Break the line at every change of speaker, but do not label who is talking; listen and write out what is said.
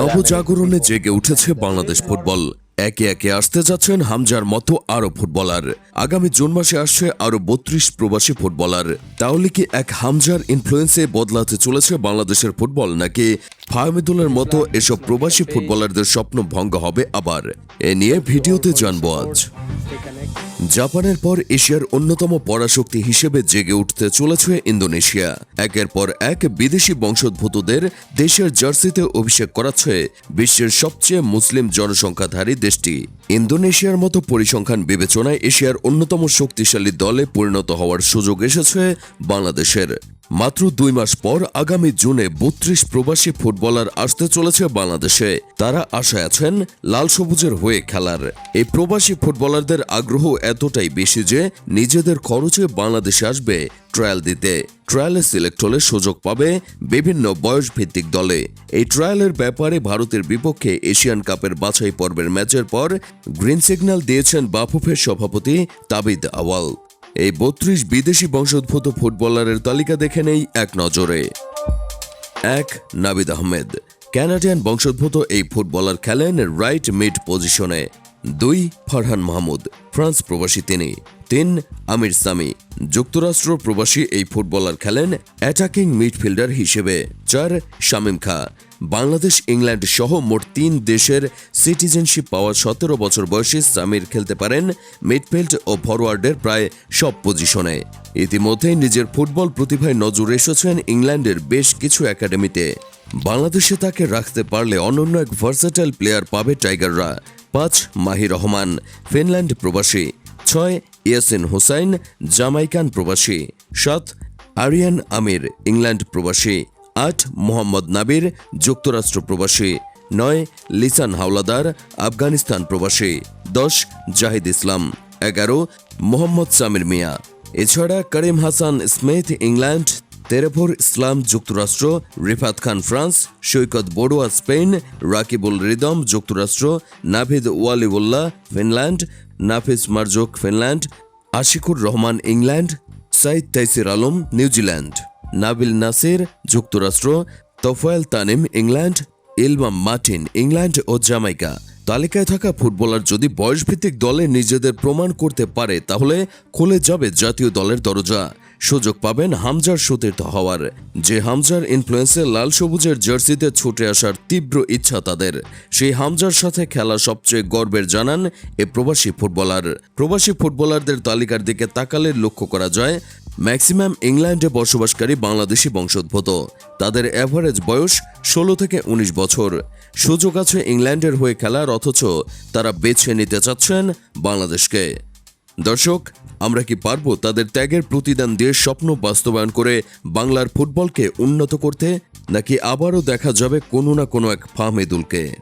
নবজাগরণে. জেগে উঠেছে বাংলাদেশ ফুটবল। একে একে আসতে যাচ্ছেন হামজার মতো আরও ফুটবলার। আগামী জুন মাসে আসছে আরও বত্রিশ প্রবাসী ফুটবলার। তাহলে কি এক হামজার ইনফ্লুয়েন্সে বদলাতে চলেছে বাংলাদেশের ফুটবল নাকি ফাহমিদুলের মতো এসব প্রবাসী ফুটবলারদের স্বপ্ন ভঙ্গ হবে আবার? এ নিয়ে ভিডিওতে জানব আজ। জাপানের পর এশিয়ার অন্যতম পরাশক্তি হিসেবে জেগে উঠতে চলেছে ইন্দোনেশিয়া। একের পর এক বিদেশি বংশোদ্ভূতদের দেশের জার্সিতে অভিষেক করাচ্ছে বিশ্বের সবচেয়ে মুসলিম জনসংখ্যাধারী দেশটি। ইন্দোনেশিয়ার মতো পরিসংখ্যান বিবেচনায় এশিয়ার অন্যতম শক্তিশালী দলে পরিণত হওয়ার সুযোগ এসেছে বাংলাদেশের। মাত্র দুই মাস পর আগামী জুনে বত্রিশ প্রবাসী ফুটবলার আসতে চলেছে বাংলাদেশে। তারা আশায় আছেন লাল সবুজের হয়ে খেলার। এই প্রবাসী ফুটবলারদের আগ্রহ এতটাই বেশি যে নিজেদের খরচে বাংলাদেশে আসবে ট্রায়াল দিতে। ট্রায়ালে সিলেক্ট হলে সুযোগ পাবে বিভিন্ন বয়স ভিত্তিক দলে। এই ট্রায়ালের ব্যাপারে ভারতের বিপক্ষে এশিয়ান কাপের বাছাই পর্বের ম্যাচের পর গ্রিন সিগন্যাল দিয়েছেন বাফুফের সভাপতি তাবিদ আওয়াল। এই বত্রিশ বিদেশি বংশোদ্ভূত ফুটবলারের তালিকা দেখে নেই এক নজরে। এক, নাবিদ আহমেদ। ক্যানাডিয়ান বংশোদ্ভূত এই ফুটবলার খেলেন রাইট মিড পজিশনে দুই, ফারহান মাহমুদ, ফ্রান্স প্রবাসী তিনি। তিন, আমির সামি। যুক্তরাষ্ট্র প্রবাসী এই ফুটবলার খেলেন অ্যাটাকিং মিডফিল্ডার হিসেবে। চার, শামিম খা। বাংলাদেশ, ইংল্যান্ড সহ মোট তিন দেশের সিটিজেনশিপ পাওয়া সতেরো বছর বয়সী সামির খেলতে পারেন মিডফিল্ড ও ফরওয়ার্ডের প্রায় সব পজিশনে। ইতিমধ্যে নিজের ফুটবল প্রতিভায় নজর এসেছেন ইংল্যান্ডের বেশ কিছু একাডেমিতে। বাংলাদেশে তাকে রাখতে পারলে অনন্য এক ভার্সেটাইল প্লেয়ার পাবে টাইগাররা। পাঁচ মাহি রহমান, ফিনল্যান্ড প্রবাসী। ছয়, ইয়াসিন হুসাইন, জামাইকান প্রবাসী। সাত, আরিয়ান আমির, ইংল্যান্ড প্রবাসী। আট মোহাম্মদ নাবির যুক্তরাষ্ট্র প্রবাসী, নয় লিসান হাওলাদার আফগানিস্তান প্রবাসী, দশ জাহিদ ইসলাম, এগারো মোহাম্মদ সামির মিয়া। এছাড়া করিম হাসান স্মিথ, ইংল্যান্ড তেরেফর ইসলাম যুক্তরাষ্ট্র, রিফাত খান ফ্রান্স, সৈকত বড়ুয়া স্পেন, রাকিবুল রিদম যুক্তরাষ্ট্র, Navid Waliullah Finland, Nafis Marzuk Finland, Ashikur Rahman England, Saeed Taisir Alam New Zealand. Nabil Nasir, যুক্তরাষ্ট্র, Tofayel Tanim, England Ilmam Martin, England ও জামাইকা তালিকায় থাকা ফুটবলার যদি বয়সভিত্তিক দলে নিজেদের প্রমাণ করতে পারে, তাহলে খুলে যাবে জাতীয় দলের দরজা। সুযোগ পাবেন হামজার সতীর্থ হওয়ার। যে হামজার ইনফ্লুয়েন্সে লাল সবুজের জার্সিতে ছুটে আসার তীব্র ইচ্ছা তাদের। সেই হামজার সাথে খেলা সবচেয়ে গর্বের জানান এ প্রবাসী ফুটবলার। প্রবাসী ফুটবলারদের তালিকার দিকে তাকালে লক্ষ্য করা যায় ম্যাক্সিমাম ইংল্যান্ডে বসবাসকারী বাংলাদেশি বংশোদ্ভূত। তাদের অ্যাভারেজ বয়স ষোলো থেকে ১৯ বছর। সুযোগ আছে ইংল্যান্ডের হয়ে খেলার, অথচ তারা বেছে নিতে চাচ্ছেন বাংলাদেশকে। দর্শক, আমরা কি পারব তাদের ত্যাগের প্রতিদান দিয়ে স্বপ্ন বাস্তবায়ন করে বাংলার ফুটবলকে উন্নত করতে, নাকি আবারও দেখা যাবে কোনো না কোনো এক ফাহমেদুলকে?